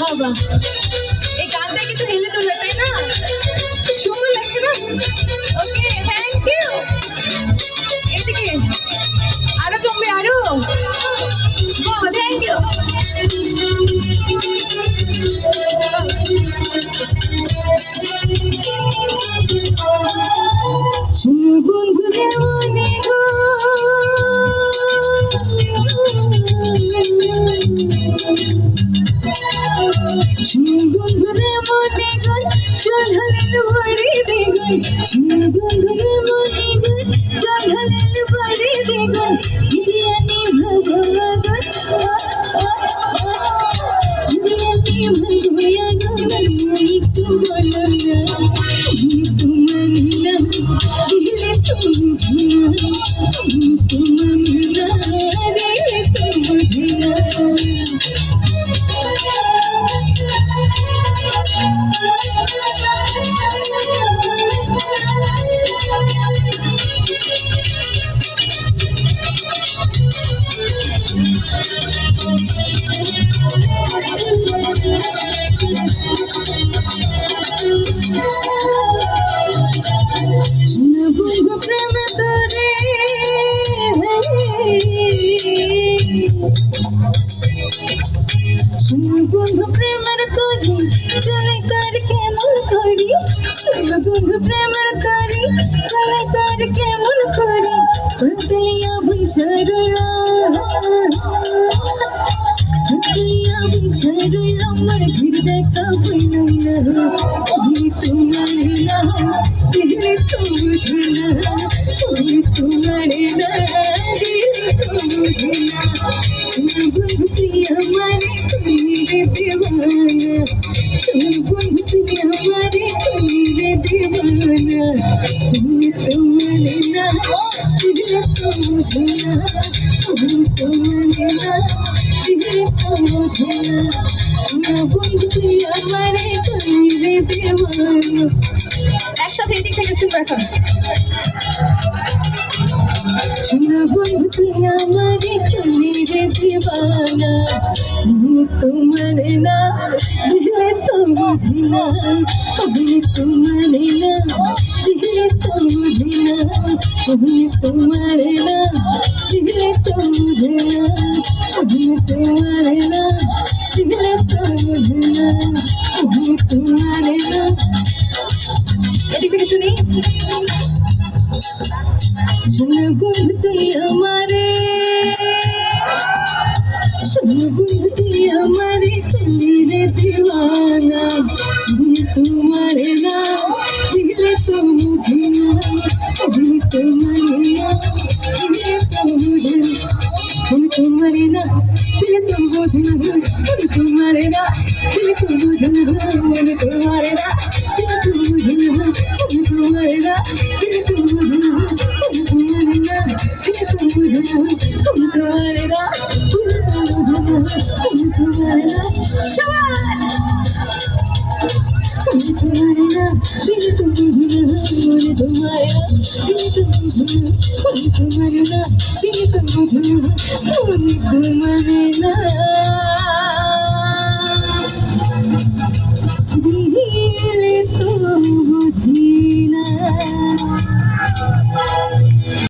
বাবা, এই গানটা কিন্তু হেলে তোলা, তাই না? সুন্দর লাগছে না? ওকে থ্যাংক ইউ এদিকে আরও জমবে, আরও। বাহ থ্যাংক ইউ বন্ধু মনে গুনগুনে মনে গুন চল হলেন ভরে দেগুন গুনগুনে মনে গুন চল হলেন ভরে দেগুন বিরিয়ানি ভগবান বিরিয়ানি তুমি বন্ধু প্রেমের তরি, চলে তার কেমন করি শুনো বন্ধু প্রেমের তরি, চলে তার কেমন করি পাতলিয়া বৈশা রইলা। পাতলিয়া বৈশা রইলা, মাঝির দেখা পাইলাম না। আমি তোমার না দিলে তো বুঝে না না দিলে তো বুঝে না শুনো বন্ধু তুই আমারে তুমি রে দেওয়ানা শুনো বন্ধু তুই আমারে তুমি রে দেওয়ানা তুমি তো বুঝে না রে দেওয়ানা একসাথে এদিক থেকে শুনব এখন। শোনা বন্ধু তুই আমারে তুমি রে দিবানা। আমি তোমার না, দিলে তো বুঝি না। আমি তোমার না, দিলে তো বুঝি না। আমি তোমার না, দিলে তো বুঝি না। আমি তোমার না, দিলে তো বুঝি না। আমি তোমার না। এদিক শোনো। মানে না দিলে তো বুঝি না দিলে তো মানে না দিলে তো বুঝে দিলে তো মানে না দিলে তো বুঝে না দিলে তো মানে না দিলে তো বুঝে না দিলে তো মানে না দিলে তো বুঝে না দিলে তো মানে না দিলে তো বুঝে না দিলে তো মানে না দিলে তো বুঝে না দিলে তো মানে না দিলে তো বুঝে না দিলে তো মানে না সবাই কিন্তু তুমি ঝুল মনে তোমায় কিন্তু তুমি ঝুল মনে তোমার না কিন্তু তুমি ঝুল মনে তোমার না